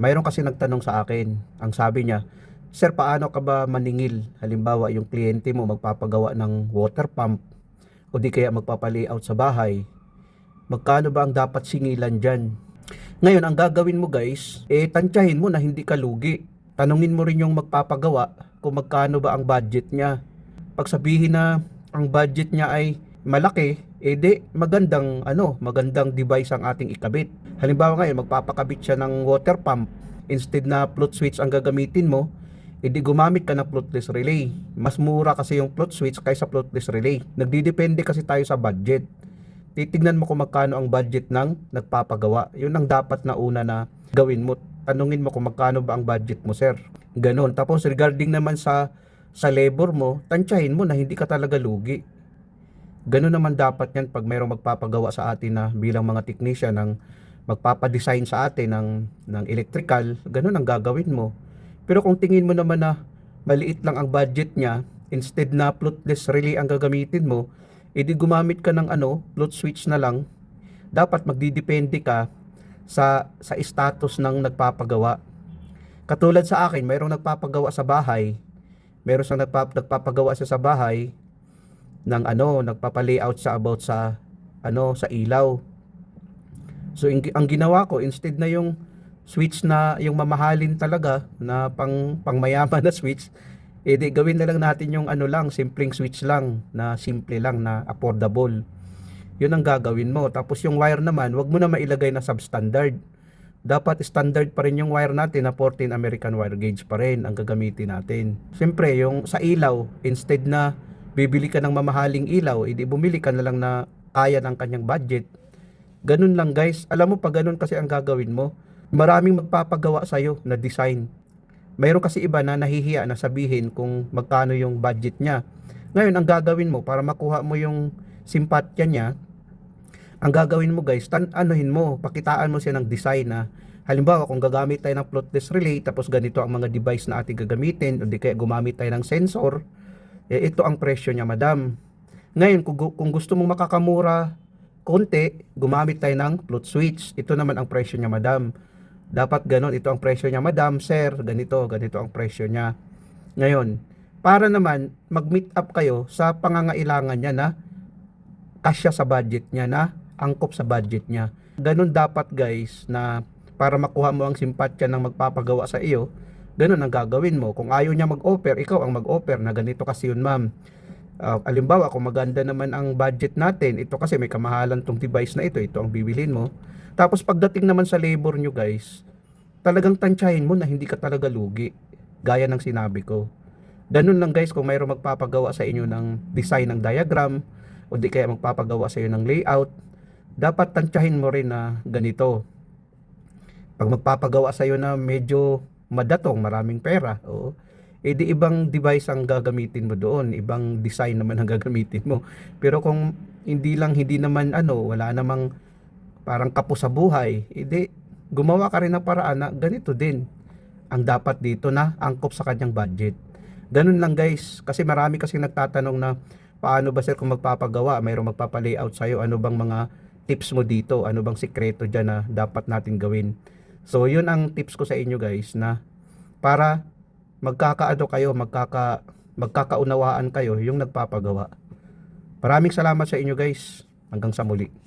Mayroon kasi nagtanong sa akin, ang sabi niya, Sir, paano ka ba maningil? Halimbawa, yung kliyente mo magpapagawa ng water pump o di kaya magpapalayout sa bahay. Magkano ba ang dapat singilan dyan? Ngayon, ang gagawin mo guys, eh tansyahin mo na hindi ka lugi. Tanungin mo rin yung magpapagawa kung magkano ba ang budget niya. Pag sabihin na ang budget niya ay malaki, eh di magandang ano, magandang device ang ating ikabit. Halimbawa ngayon, magpapakabit siya ng water pump. Instead na float switch ang gagamitin mo, edi gumamit ka ng floatless relay. Mas mura kasi yung float switch kaysa floatless relay. Nagdidepende kasi tayo sa budget. Titignan mo kung magkano ang budget ng nagpapagawa. Yun ang dapat na una na gawin mo. Tanungin mo kung magkano ba ang budget mo, sir. Ganon. Tapos regarding naman sa sa labor mo, tansyahin mo na hindi ka talaga lugi. Ganon naman dapat yan pag mayroong magpapagawa sa atin na bilang mga technician ng magpapadesign sa atin ng, ng electrical, ganon ang gagawin mo. Pero kung tingin mo naman na maliit lang ang budget niya, instead na floatless relay ang gagamitin mo, edi gumamit ka ng ano, float switch na lang, dapat magdidepende ka sa sa status ng nagpapagawa. Katulad sa akin, mayroong nagpapagawa sa bahay, mayroong siyang nagpap, nagpapagawa siya sa bahay ng ano, nagpapa-layout siya about sa ano, sa ilaw. So ang, ang ginawa ko instead na yung switch na yung mamahalin talaga na pang pangmayaman na switch, eh gawin na lang natin yung ano lang, simpleng switch lang na simple lang na affordable. Yun ang gagawin mo. Tapos yung wire naman, wag mo na mailagay na substandard. Dapat standard pa rin yung wire natin na 14 American wire gauge pa rin ang gagamitin natin. Siyempre, yung sa ilaw, instead na bibili ka ng mamahaling ilaw, edi bumili ka na lang na kaya ng kanyang budget. Ganun lang guys. Alam mo pa ganun kasi ang gagawin mo. Maraming magpapagawa sa'yo na design. Mayroon kasi iba na nahihiya na sabihin kung magkano yung budget niya. Ngayon, ang gagawin mo para makuha mo yung simpatya niya, ang gagawin mo guys, tan mo, pakitaan mo siya ng design na halimbawa kung gagamit tayo ng floatless relay tapos ganito ang mga device na ating gagamitin o di kaya gumamit tayo ng sensor, eh, ito ang presyo niya madam. Ngayon, kung, kung gusto mong makakamura konti, gumamit tayo ng float switch. Ito naman ang presyo niya madam. Dapat ganon, ito ang presyo niya madam, sir, ganito, ganito ang presyo niya. Ngayon, para naman mag-meet up kayo sa pangangailangan niya na kasya sa budget niya na angkop sa budget niya. Ganun dapat guys na para makuha mo ang simpatya ng magpapagawa sa iyo, ganun ang gagawin mo. Kung ayaw niya mag-offer, ikaw ang mag-offer na ganito kasi yun ma'am. Uh, alimbawa, kung maganda naman ang budget natin, ito kasi may kamahalan tong device na ito, ito ang bibilhin mo. Tapos pagdating naman sa labor nyo guys, talagang tansyahin mo na hindi ka talaga lugi. Gaya ng sinabi ko. Ganun lang guys kung mayroong magpapagawa sa inyo ng design ng diagram o di kaya magpapagawa sa iyo ng layout, dapat tansyahin mo rin na ganito. Pag magpapagawa sa iyo na medyo madatong, maraming pera, o eh di ibang device ang gagamitin mo doon, ibang design naman ang gagamitin mo. Pero kung hindi lang hindi naman ano, wala namang parang kapos sa buhay, edi gumawa ka rin ng paraan na ganito din ang dapat dito na angkop sa kanyang budget. Ganun lang guys, kasi marami kasi nagtatanong na paano ba sir kung magpapagawa, mayroong magpapa-layout sa'yo, ano bang mga tips mo dito, ano bang sikreto dyan na dapat natin gawin. So yun ang tips ko sa inyo guys na para magkakaano kayo, magkaka, magkakaunawaan kayo yung nagpapagawa. Maraming salamat sa inyo guys. Hanggang sa muli.